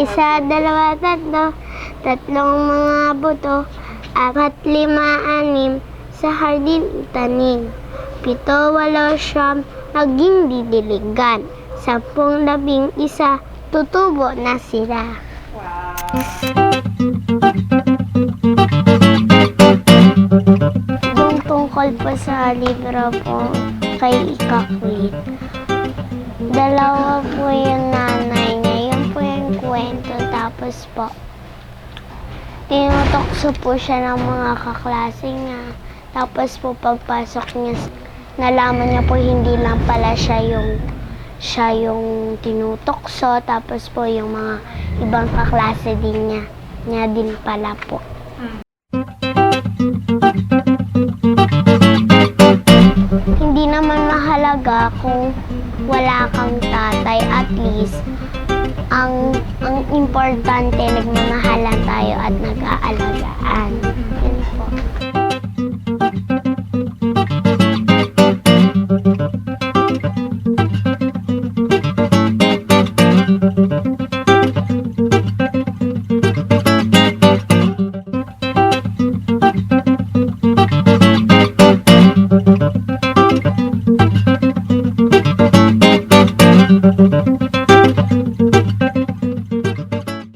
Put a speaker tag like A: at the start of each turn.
A: Isa, dalawa, tatlo, tatlong mga buto, apat, lima, anim, sa hardin itanim. Pito, walo, siyam, naging didiligan. Sampung labing isa, tutubo na sila. Yung tungkol po sa libro po kay Ikakwit. Dalawa po yung Tapos po, tinutokso po siya ng mga kaklase niya. Tapos po pagpasok niya, nalaman niya po hindi lang pala siya yung siya yung tinutokso. Tapos po yung mga ibang kaklase din niya. Niya din pala po. Hindi naman mahalaga kung wala kang tatay. At least, ang ang importante, nagmamahalan tayo at po.